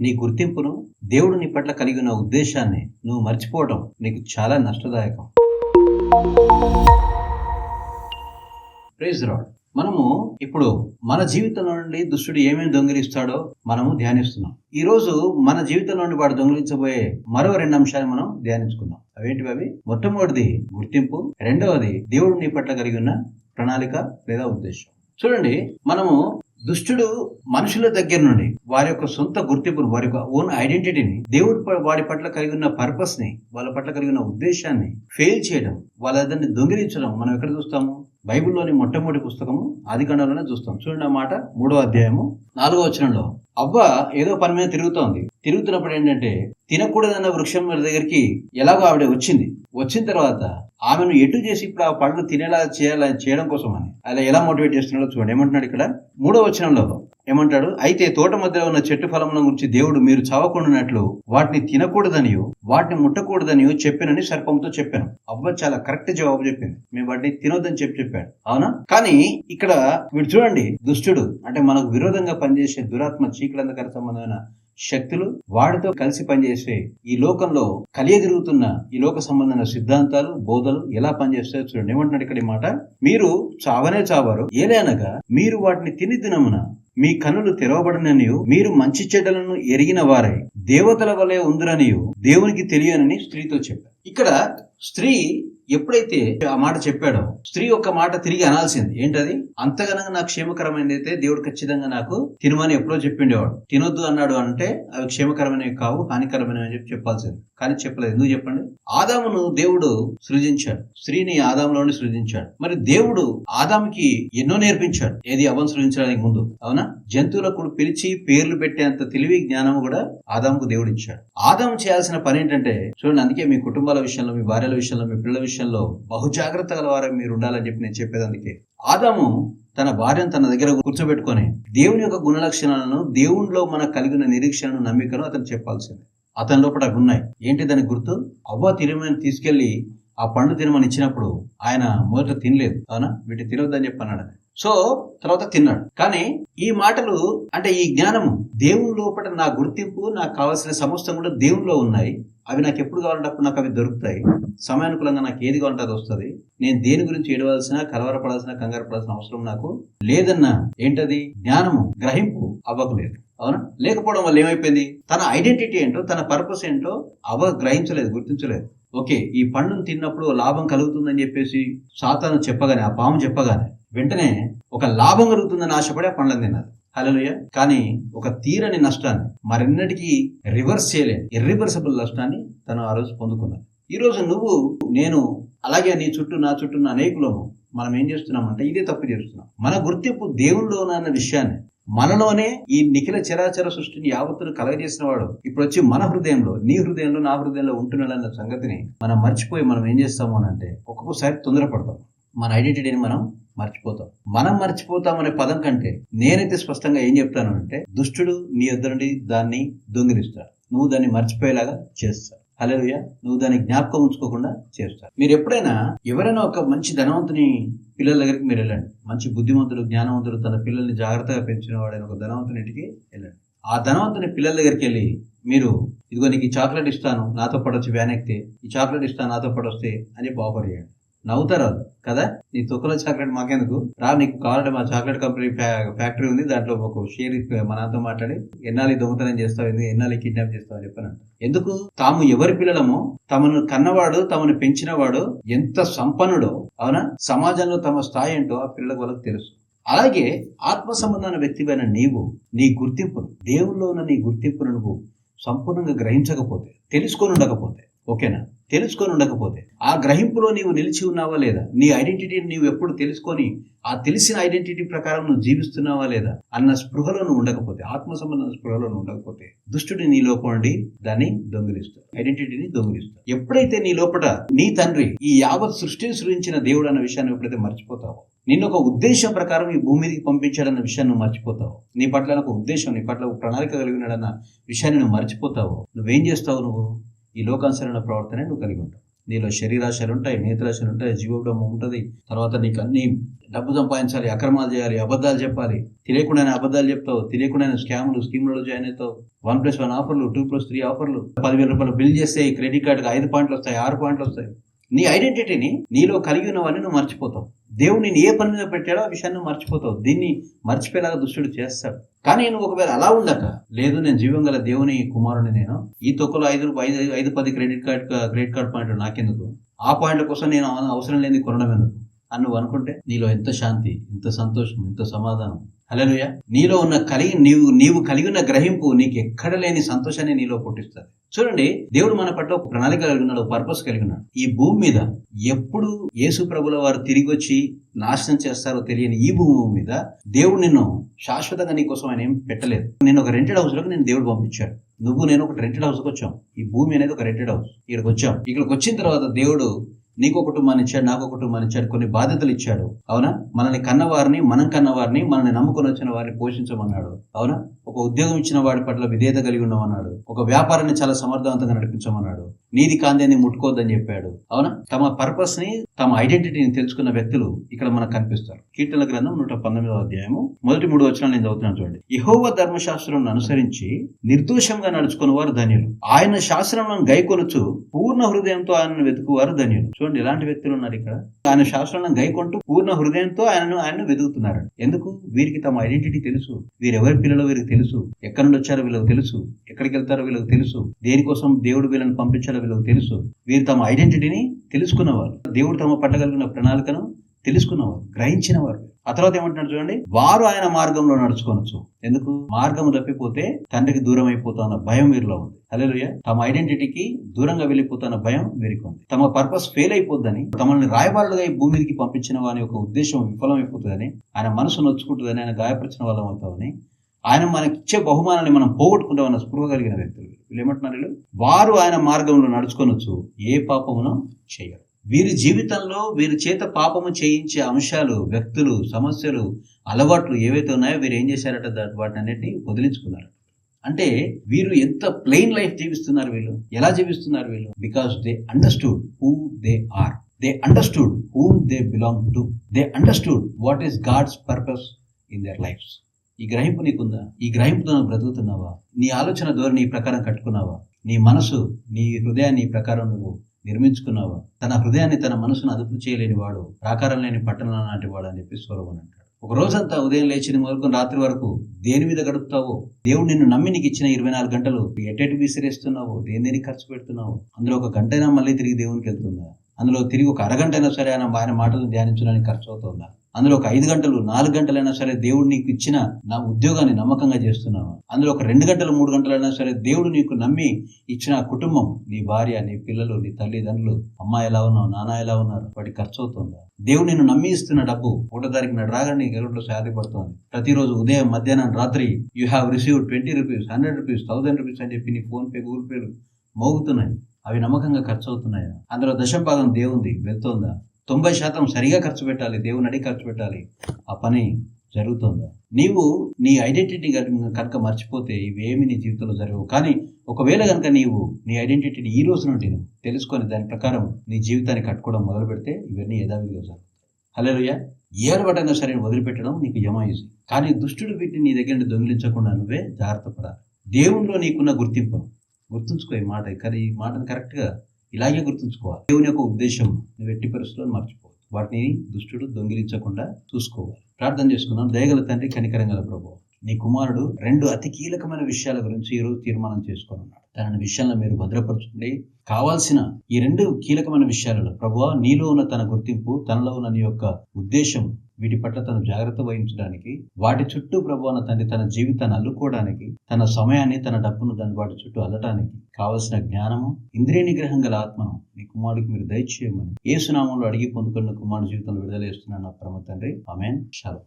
నీ గుర్తింపును దేవుడు నీ పట్ల కలిగి ఉన్న ఉద్దేశాన్ని నువ్వు మర్చిపోవడం నీకు చాలా నష్టదాయకం. ప్రైజ్ రాడ్ మనము ఇప్పుడు మన జీవితంలో నుండి దుష్టుడు ఏమేమి దొంగిలిస్తాడో మనము ధ్యానిస్తున్నాం. ఈ రోజు మన జీవితంలో నుండి వాడు దొంగిలించబోయే మరో రెండు అంశాలు మనం ధ్యానించుకుందాం. అవేంటివి అవి? మొట్టమొదటిది గుర్తింపు రెండవది దేవుడు నీ పట్ల కలిగి ఉన్న ప్రణాళిక లేదా ఉద్దేశం. చూడండి మనము దుష్టుడు మనుషుల దగ్గర నుండి వారి యొక్క సొంత గుర్తింపును వారి యొక్క ఓన్ ఐడెంటిటీని దేవుడి ప- వాడి పట్ల కలిగి ఉన్న పర్పస్ని వాళ్ళ పట్ల కలిగి ఉన్న ఉద్దేశాన్ని ఫెయిల్ చేయడం వాళ్ళ దాన్ని దొంగిలించడం మనం ఎక్కడ చూస్తాము? బైబిల్లోని మొట్టమొదటి పుస్తకము ఆదికాండంలోనే చూస్తాం. చూడండి మాట మూడో అధ్యాయము నాలుగో వచనంలో. అవ్వ ఏదో పని మీద తిరుగుతోంది. తిరుగుతున్నప్పుడు ఏంటంటే తినకూడదన్న వృక్షం దగ్గరికి ఎలాగో ఆవిడ వచ్చింది. వచ్చిన తర్వాత ఆమెను ఎటు చేసి ఇప్పుడు ఆ పళ్ళు తినేలా చేయాలా చేయడం కోసం అని అలా ఎలా మోటివేట్ చేస్తున్నాడో చూడండి. ఏమంటున్నాడు ఇక్కడ? మూడో వచనంలో ఏమంటాడు? అయితే తోట మధ్యలో ఉన్న చెట్టు ఫలముల గురించి దేవుడు మీరు చావకుండానట్లు వాటిని తినకూడదనియో వాటిని ముట్టకూడదనియో చెప్పినని సర్పంతో చెప్పాను. అవ్వ చాలా కరెక్ట్ జవాబు చెప్పింది. మేము వాటిని తినొద్దని చెప్పి చెప్పాడు. అవునా? కానీ ఇక్కడ వీడు చూడండి దుష్టుడు అంటే మనకు విరోధంగా పనిచేసే దురాత్మ చీకలందకర సంబంధమైన శక్తులు వాడితో కలిసి పనిచేసే ఈ లోకంలో కలియదిరుగుతున్న ఈ లోక సంబంధమైన సిద్ధాంతాలు బోధలు ఎలా పనిచేస్తాయో చూడండి. ఏమంటున్నాడు ఇక్కడ మాట? మీరు చావనే చావారు. ఏలే మీరు వాటిని తిని దినమున మీ కనులు తెరవబడననియు మీరు మంచి చెడ్డలను ఎరిగిన వారై దేవతల వలె ఉందిరనియు దేవునికి తెలియనని స్త్రీతో చెప్పారు. ఇక్కడ స్త్రీ ఎప్పుడైతే ఆ మాట చెప్పాడో స్త్రీ ఒక మాట తిరిగి అనాల్సింది. ఏంటది? అంతగనంగా నాకు క్షేమకరమైనది అయితే దేవుడు ఖచ్చితంగా నాకు తినమని ఎప్పుడో చెప్పిండేవాడు. తినొద్దు అన్నాడు అంటే అవి క్షేమకరమైనవి కావు హానికరమైనవి అని చెప్పి చెప్పాల్సింది. కానీ చెప్పలేదు. ఎందుకు చెప్పండి? ఆదామును దేవుడు సృజించాడు. స్త్రీని ఆదాములోని సృజించాడు. మరి దేవుడు ఆదాముకి ఎన్నో నేర్పించాడు. ఏది అవన్ సృజించడానికి ముందు. అవునా? జంతువులకు పిలిచి పేర్లు పెట్టేంత తెలివి జ్ఞానం కూడా ఆదాముకు దేవుడు ఇచ్చాడు ఆదాము చేయాల్సిన పని ఏంటంటే చూడండి అందుకే మీ కుటుంబాల విషయంలో మీ భార్యల విషయంలో మీ పిల్లల విషయంలో బహుజాగ్రత్త గల వారు మీరు ఉండాలని చెప్పి నేను చెప్పేది అందుకే. ఆదాము తన భార్యను తన దగ్గర కూర్చోబెట్టుకొని దేవుని యొక్క గుణ లక్షణాలను దేవునిలో మనకు కలిగిన నిరీక్షణను నమ్మికను అతను చెప్పాల్సింది. అతని లోపల అవి ఉన్నాయి. ఏంటి దాని గుర్తు? అవ్వ తిరుమని తీసుకెళ్ళి ఆ పండు తినమని ఇచ్చినప్పుడు ఆయన మొదట తినలేదు. అవునా? వీటి తినొద్దని చెప్పి అన్నాడు సో తర్వాత తిన్నాడు. కానీ ఈ మాటలు అంటే ఈ జ్ఞానము దేవుని లోపల నా గుర్తింపు నాకు కావాల్సిన సమస్తం కూడా దేవునిలో ఉన్నాయి. అవి నాకు ఎప్పుడు కావాలంటే అప్పుడు నాకు అవి దొరుకుతాయి. సమయానుకూలంగా నాకు ఏది కావాలంటే అది వస్తుంది. నేను దేని గురించి ఏడవలసిన కలవరపడాల్సిన కంగారు పడాల్సిన అవసరం నాకు లేదన్నా ఏంటది? జ్ఞానము గ్రహింపు అవ్వకలేదు. అవునా? లేకపోవడం వల్ల ఏమైపోయింది? తన ఐడెంటిటీ ఏంటో తన పర్పస్ ఏంటో అవ గ్రహించలేదు గుర్తించలేదు. ఓకే ఈ పండును తిన్నప్పుడు లాభం కలుగుతుందని చెప్పేసి సాతాను చెప్పగానే ఆ పాము చెప్పగానే వెంటనే ఒక లాభం కలుగుతుందని ఆశపడి ఆ పండ్లను తిన్నది. హలోయ కానీ ఒక తీరని నష్టాన్ని మరెన్నటికీ రివర్స్ చేయలేని ఇర్రివర్సబుల్ నష్టాన్ని తను ఆ రోజు పొందుకున్నది. ఈరోజు నువ్వు నేను అలాగే నీ చుట్టూ నా చుట్టూ ఉన్న అనేకులము మనం ఏం చేస్తున్నామంటే ఇదే తప్పు చేస్తున్నాం. మన గుర్తింపు దేవునిలో విషయాన్ని మనలోనే ఈ నిఖిల చరాచర సృష్టిని యావత్తును కలగజేసిన వాడు ఇప్పుడు వచ్చి మన హృదయంలో నీ హృదయంలో నా హృదయంలో ఉంటున్నాడన్న సంగతిని మనం మర్చిపోయి మనం ఏం చేస్తాము అని అంటే ఒక్కొక్కసారి తొందరపడతాం. మన ఐడెంటిటీని మనం మర్చిపోతాం. మనం మర్చిపోతాం అనే పదం కంటే నేనైతే స్పష్టంగా ఏం చెప్తాను అంటే దుష్టుడు నీ ఎదురుండి దాన్ని దొంగిలిస్తాడు. నువ్వు దాన్ని మర్చిపోయేలాగా చేస్తావు హలోయ నువ్వు దాన్ని జ్ఞాపకం ఉంచుకోకుండా చేస్తావు మీరు ఎప్పుడైనా ఎవరైనా ఒక మంచి ధనవంతుని పిల్లల దగ్గరికి మీరు వెళ్ళండి. మంచి బుద్ధిమంతుడు జ్ఞానవంతుడు తన పిల్లల్ని జాగ్రత్తగా పెంచిన వాడైన ఒక ధనవంతుని ఇంటికి వెళ్ళండి. ఆ ధనవంతుని పిల్లల దగ్గరికి వెళ్ళి మీరు ఇదిగో నీకు ఈ చాక్లెట్ ఇస్తాను నాతో పాటు వచ్చి వ్యాన్ ఎక్కితే ఈ చాక్లెట్ ఇస్తాను నాతో పాటు వస్తే అని చెప్పి ఆఫర్ చేయండి నవ్వుతారు కదా? నీ తొక్కలో చాక్లెట్ మాకెందుకు? రా నీకు కావాలంటే మా చాక్లెట్ కంపెనీ ఫ్యా- ఫ్యాక్టరీ ఉంది దాంట్లో ఒక షేర్ ఇప్పి మా మాట్లాడి ఎన్నాలి దొంగతనం చేస్తావు ఎందుకు ఎన్నాలి కిడ్నాప్ చేస్తావు అని చెప్పాను ఎందుకు? తాము ఎవరి పిల్లలమో తమను కన్నవాడు తమను పెంచినవాడు ఎంత సంపన్నుడో అవునా? సమాజంలో తమ స్థాయి ఏంటో ఆ పిల్లలకు వాళ్ళకి తెలుసు. అలాగే ఆత్మ సంబంధమైన వ్యక్తిపైన నీవు నీ గుర్తింపును దేవుల్లో ఉన్న నీ గుర్తింపును నువ్వు సంపూర్ణంగా గ్రహించకపోతే తెలుసుకొని ఉండకపోతే ఓకేనా? తెలుసుకొని ఉండకపోతే ఆ గ్రహింపులో నీవు నిలిచి ఉన్నావా లేదా? నీ ఐడెంటిటీని నీవు ఎప్పుడు తెలుసుకొని ఆ తెలిసిన ఐడెంటిటీ ప్రకారం నువ్వు జీవిస్తున్నావా లేదా? అన్న స్పృహలో నువ్వు ఉండకపోతే ఆత్మ సంబంధం స్పృహలో నువ్వు ఉండకపోతే దుష్టుడి నీ లోపల ఉండి దాన్ని దొంగిలిస్తాడు. ఐడెంటిటీని దొంగిలిస్తాడు. ఎప్పుడైతే నీ లోపల నీ తండ్రి ఈ యావత్ సృష్టిని సృజించిన దేవుడు అన్న విషయాన్ని ఎప్పుడైతే మర్చిపోతావో నిన్ను ఒక ఉద్దేశం ప్రకారం ఈ భూమి మీదకి పంపించాడన్న విషయాన్ని నువ్వు మర్చిపోతావు. నీ పట్ల ఒక ఉద్దేశం నీ పట్ల ఒక ప్రణాళిక కలిగి ఉన్నాడన్న విషయాన్ని నువ్వు మర్చిపోతావు. నువ్వేం చేస్తావు నువ్వు? ఈ లోకానుసరణ ప్రవర్తన నువ్వు కలిగి ఉంటావు. నీలో శరీరాశలు ఉంటాయి నేత్రాశలు ఉంటాయి జీవోడము ఉంటుంది. తర్వాత నీకు అన్ని డబ్బు సంపాదించాలి అక్రమాలు చేయాలి అబద్ధాలు చెప్పాలి. తెలియకుండానే అబద్ధాలు చెప్తావు తెలియకుండానే స్కాములు స్కీమ్లలో జాయిన్ అవుతావు. వన్ ప్లస్ వన్ ఆఫర్లు టూ ప్లస్ త్రీ ఆఫర్లు. పదివేల రూపాయలు బిల్ చేస్తే ఈ క్రెడిట్ కార్డుకి ఐదు పాయింట్లు వస్తాయి ఆరు పాయింట్లు వస్తాయి. నీ ఐడెంటిటీని నీలో కలిగి ఉన్నవన్నీ నువ్వు మర్చిపోతావు. దేవుడు నేను ఏ పని మీద పెట్టాడో ఆ విషయాన్ని మర్చిపోతావు. దీన్ని మర్చిపోయేలాగా దుష్టుడు చేస్తాడు. కానీ నువ్వు ఒకవేళ అలా ఉండక లేదు నేను జీవం గల దేవుని కుమారుని నేను ఈ తొక్కలో ఐదు ఐదు ఐదు పది credit card credit card point నాకెందుకు? ఆ పాయింట్ల కోసం నేను అవసరం లేని కొనడం ఎందుకు? అని నువ్వు అనుకుంటే నీలో ఎంత శాంతి ఎంత సంతోషం ఎంత సమాధానం? హలోయ నీలో ఉన్న కలిగి నీవు నీవు కలిగి ఉన్న గ్రహింపు నీకు ఎక్కడ లేని సంతోషాన్ని నీలో పుట్టిస్తుంది. చూడండి దేవుడు మన పట్ల ఒక ప్రణాళిక కలిగి ఉన్నాడు ఒక పర్పస్ కలిగి ఉన్నాడు. ఈ భూమి మీద ఎప్పుడు యేసు ప్రభుల వారు తిరిగి వచ్చి నాశనం చేస్తారో తెలియని ఈ భూమి మీద దేవుడు నిన్ను శాశ్వతంగా నీ కోసం ఆయన ఏం పెట్టలేదు. నేను ఒక రెంటెడ్ హౌస్లోకి నేను దేవుడు పంపించాడు. నువ్వు నేను ఒక రెంటెడ్ హౌస్కి వచ్చాం. ఈ భూమి అనేది ఒక రెంటెడ్ హౌస్ ఇక్కడికి వచ్చాం. ఇక్కడికి వచ్చిన తర్వాత దేవుడు నీకు కుటుంబాన్ని ఇచ్చాడు నాకు కుటుంబాన్ని ఇచ్చాడు కొన్ని బాధ్యతలు ఇచ్చాడు. అవునా? మనల్ని కన్నవారిని మనం కన్నవారిని మనల్ని నమ్ముకొని వచ్చిన వారిని పోషించమన్నాడు. అవునా? ఒక ఉద్యోగం ఇచ్చిన వాడి పట్ల విధేయత కలిగి ఉండమన్నాడు. ఒక వ్యాపారాన్ని చాలా సమర్థవంతంగా నడిపించమన్నాడు. నీది కాందేని ముట్టుకోవద్దని చెప్పాడు. అవునా? తమ పర్పస్ని తమ ఐడెంటిటీని తెలుసుకున్న వ్యక్తులు ఇక్కడ మనకు కనిపిస్తారు. కీర్తన గ్రంథం నూట పంతొమ్మిదవ అధ్యాయము మొదటి మూడు వచ్చిన నేను చదువుతున్నాను చూడండి. యహోవ ధర్మశాస్త్రం అనుసరించి నిర్దోషంగా నడుచుకున్న వారు ధన్యులు. ఆయన శాస్త్రం గైకొనుచు పూర్ణ హృదయంతో ఆయనను వెతుకువారు ధన్యులు. చూడండి ఎలాంటి వ్యక్తులు ఉన్నారు ఇక్కడ? ఆయన శాస్త్రం గైకొంటూ పూర్ణ హృదయంతో ఆయనను ఆయనను వెతుకుతున్నారు ఎందుకు? వీరికి తమ ఐడెంటిటీ తెలుసు. వీరు ఎవరి వీరికి తెలుసు? ఎక్కడి నుండి వచ్చారో వీళ్ళకి తెలుసు. ఎక్కడికి వెళ్తారో వీళ్ళకి తెలుసు. దేనికోసం దేవుడు వీళ్ళని పంపించాలో వీళ్ళకి తెలుసు. వీరు తమ ఐడెంటిటీని తెలుసుకున్నవారు. దేవుడు తమ పట్టగలిగిన ప్రణాళికను తెలుసుకున్నవారు గ్రహించినవారు. ఆ తర్వాత ఏమంటున్నాడు చూడండి వారు ఆయన మార్గంలో నడుచుకోవచ్చు ఎందుకు? మార్గం తప్పిపోతే తండ్రికి దూరం అయిపోతున్న భయం వీరిలో ఉంది. అలెలుయ తమ ఐడెంటిటీకి దూరంగా వెళ్ళిపోతున్న భయం వీరికి ఉంది. తమ పర్పస్ ఫెయిల్ అయిపోద్దని తమల్ని రాయబారులుగా ఈ భూమి మీదకి పంపించిన వాని యొక్క ఉద్దేశం విఫలమైపోతుందని ఆయన మనసు నొచ్చుకుంటుందని ఆయన గాయపరిచిన వాళ్ళం అవుతామని ఆయన మనకిచ్చే బహుమానాన్ని మనం పోగొట్టుకుంటామన్న స్పృహ కలిగిన వ్యక్తులు వీళ్ళు. ఏమంటున్నారు వీళ్ళు? వారు ఆయన మార్గంలో నడుచుకొనొచ్చు ఏ పాపమును చేయరు. వీరి జీవితంలో వీరి చేత పాపము చేయించే అంశాలు వ్యక్తులు సమస్యలు అలవాట్లు ఏవైతే ఉన్నాయో వీరు ఏం చేశారట? వాటిని అన్నిటిని వదిలించుకున్నారు. అంటే వీరు ఎంత ప్లెయిన్ లైఫ్ జీవిస్తున్నారు వీళ్ళు? ఎలా జీవిస్తున్నారు వీళ్ళు? Because they understood who they are they understood whom they belong to they understood what is God's purpose in their lives ఈ గ్రహింపు నీకుందా? ఈ గ్రహింపుతో నువ్వు బ్రతుకుతున్నావా? నీ ఆలోచన ధోరణి ఈ ప్రకారం కట్టుకున్నావా? నీ మనసు నీ హృదయాన్ని ఈ ప్రకారం నువ్వు నిర్మించుకున్నావా? తన హృదయాన్ని తన మనసును అదుపు చేయలేని వాడు ప్రాకారం లేని పట్టణం లాంటి వాడు అని చెప్పి స్వరమని అంటాడు. ఒక రోజంతా ఉదయం లేచిన వరకు రాత్రి వరకు దేని మీద గడుపుతావో? దేవుడు నిన్ను నమ్మి నీకు ఇచ్చిన ఇరవై నాలుగు గంటలు ఎటెటు విసిరేస్తున్నావు? దేని దేనికి ఖర్చు పెడుతున్నావు? అందులో ఒక గంట అయినా మళ్ళీ తిరిగి దేవునికి వెళ్తుందా? అందులో తిరిగి ఒక అరగంట అయినా సరే ఆయన ఆయన మాటలు ధ్యానించడానికి ఖర్చు అవుతుందా? అందులో ఒక ఐదు గంటలు నాలుగు గంటలైనా సరే దేవుడు నీకు ఇచ్చిన నా ఉద్యోగాన్ని నమ్మకంగా చేస్తున్నావా. అందులో ఒక రెండు గంటలు మూడు గంటలైనా సరే దేవుడు నీకు నమ్మి ఇచ్చిన కుటుంబం నీ భార్య నీ పిల్లలు నీ తల్లిదండ్రులు అమ్మ ఎలా ఉన్నావు నాన్న ఎలా ఉన్నారు వాటి ఖర్చు అవుతుందా దేవుడు నేను నమ్మి ఇస్తున్న డబ్బు ఒకటో తారీఖు నాడు రాగానే నీ అకౌంట్లో శాలరీ ప్రతిరోజు ఉదయం మధ్యాహ్నం రాత్రి you have receive twenty rupees hundred rupees thousand rupees అని చెప్పి నీ ఫోన్ పే గూగుల్ పేలు మోగుతున్నాయి. అవి నమ్మకంగా ఖర్చు అవుతున్నాయా అందులో దశభాగం దేవుంది వెళ్తోందా? తొంభై శాతం సరిగా ఖర్చు పెట్టాలి దేవుని అడిగి ఖర్చు పెట్టాలి. ఆ పని జరుగుతుందా? నీవు నీ ఐడెంటిటీ కనుక మర్చిపోతే ఇవేమి నీ జీవితంలో జరగవు. కానీ ఒకవేళ కనుక నీవు నీ ఐడెంటిటీని ఈ రోజు నుండి నువ్వు తెలుసుకొని దాని ప్రకారం నీ జీవితాన్ని కట్టుకోవడం మొదలు పెడితే ఇవన్నీ యథావిధిగా జరుగుతాయి హలోయ ఏ సరే వదిలిపెట్టడం నీకు యమ కానీ దుష్టుడు వీటిని నీ దగ్గర నుండి దొంగిలించకుండా నువ్వే జాగ్రత్త పడాలి. దేవునిలో నీకున్న గుర్తింపును. గుర్తుంచుకో ఈ మాట. కానీ ఈ మాటను కరెక్ట్గా ఇలాగే గుర్తుంచుకోవాలి. దేవుని యొక్క ఉద్దేశం నువ్వు ఎట్టి పరిస్థితుల్లో మర్చిపో వాటిని దుష్టుడు దొంగిలించకుండా చూసుకోవాలి. ప్రార్థన చేసుకుందాం. దయగల తండ్రి కనికరంగల ప్రభు నీ కుమారుడు రెండు అతి కీలకమైన విషయాల గురించి ఈరోజు తీర్మానం చేసుకొని ఉన్నాడు. తన విషయంలో మీరు భద్రపరచుకోండి. కావాల్సిన ఈ రెండు కీలకమైన విషయాలలో ప్రభు నీలో ఉన్న తన గుర్తింపు తనలో ఉన్న నీ యొక్క ఉద్దేశం వీటి పట్ల తను జాగ్రత్త వహించడానికి వాటి చుట్టూ ప్రభు అన్న తండ్రి తన జీవితాన్ని అల్లుకోవడానికి తన సమయాన్ని తన డబ్బును దాని వాటి చుట్టూ అల్లటానికి కావలసిన జ్ఞానము ఇంద్రియ నిగ్రహం గల ఆత్మను మీ కుమారుడికి మీరు దయచేయమని ఏ సునామంలో అడిగి పొందుకున్న కుమారుడు జీవితంలో విడుదల చేస్తున్నాను నా ప్రమ తండ్రి. ఆమెన్. షాలో.